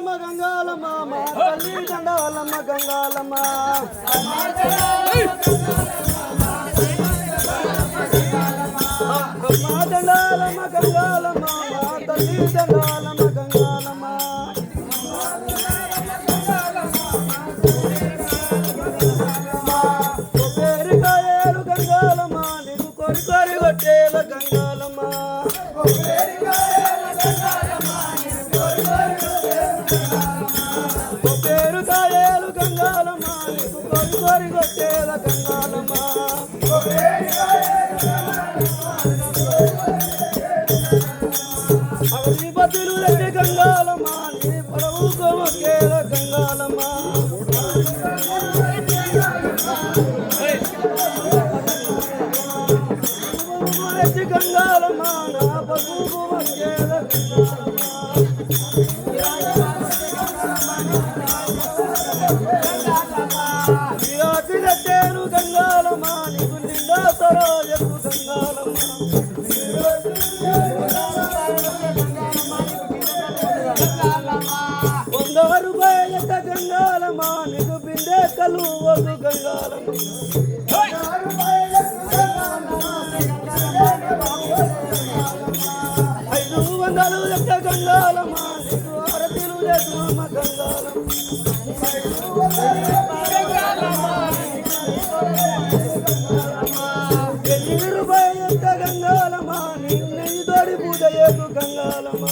దండాలమ్మ గంగాలమ్మ మా తల్లి దండాలమ్మ గంగాలమ్మ. మా దండాలమ్మ గంగాలమ్మ మా తల్లి దండాలమ్మ కొరి గంగాలమ్మ అవని బతులు రెడ్డి గంగాలమ్మ నీ పడవు కొమకేల గంగాలమ్మ. బంగారు రూపాయల గంగాలమ్మ నీకు బిందె కలు వద్దు గంగాలమ్మ ఐదు వందలు లెక్క గంగాలమ్మ నీకు అరతిలు లేదమ్మ గంగాలమ్మ ఎన్ని రూపాయల గంగాలమ్మ నీకు తోడి పూజ చేయకు గంగాలమ్మ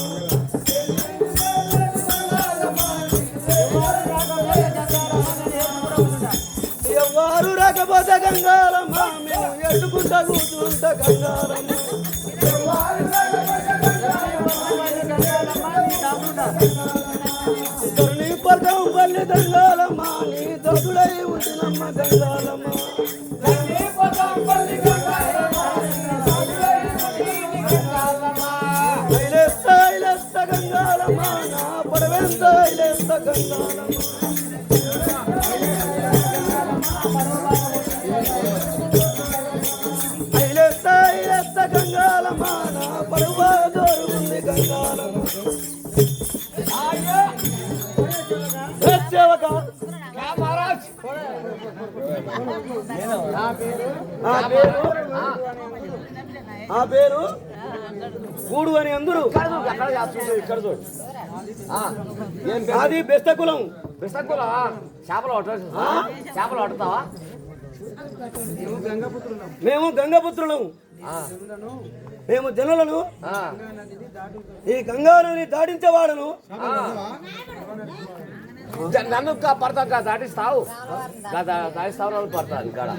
ఎవరు రాకపోతే మేము ఎట్టుకుంటా కూర్చుంటా గంగారమ్మ నీ పదం పల్లి గంగాలమ్మ నీ దొడుడై ఉంటున్నమ్మ గంగాలమ్మ. ఐలెస్త ఐలెస్త నా పడవెంత ఐలెస్త గంగాలమ్మ. ఐలెస్త ఆ పేరు? ఆ పేరు? గూడు అని అందరూ. ఇక్కడ చూడు? అది బెస్త కులం బిస్సక్కులా చేపలు పట్ట చేపలు పట్టుతావా? మేము గంగపుత్రులం. మేము జనులను. ఈ గంగానదిని దాటించేవాడను నన్ను కా- పడతా కా దాటిస్తావు దాటిస్తావు నన్ను పడతాను ఇక్కడ.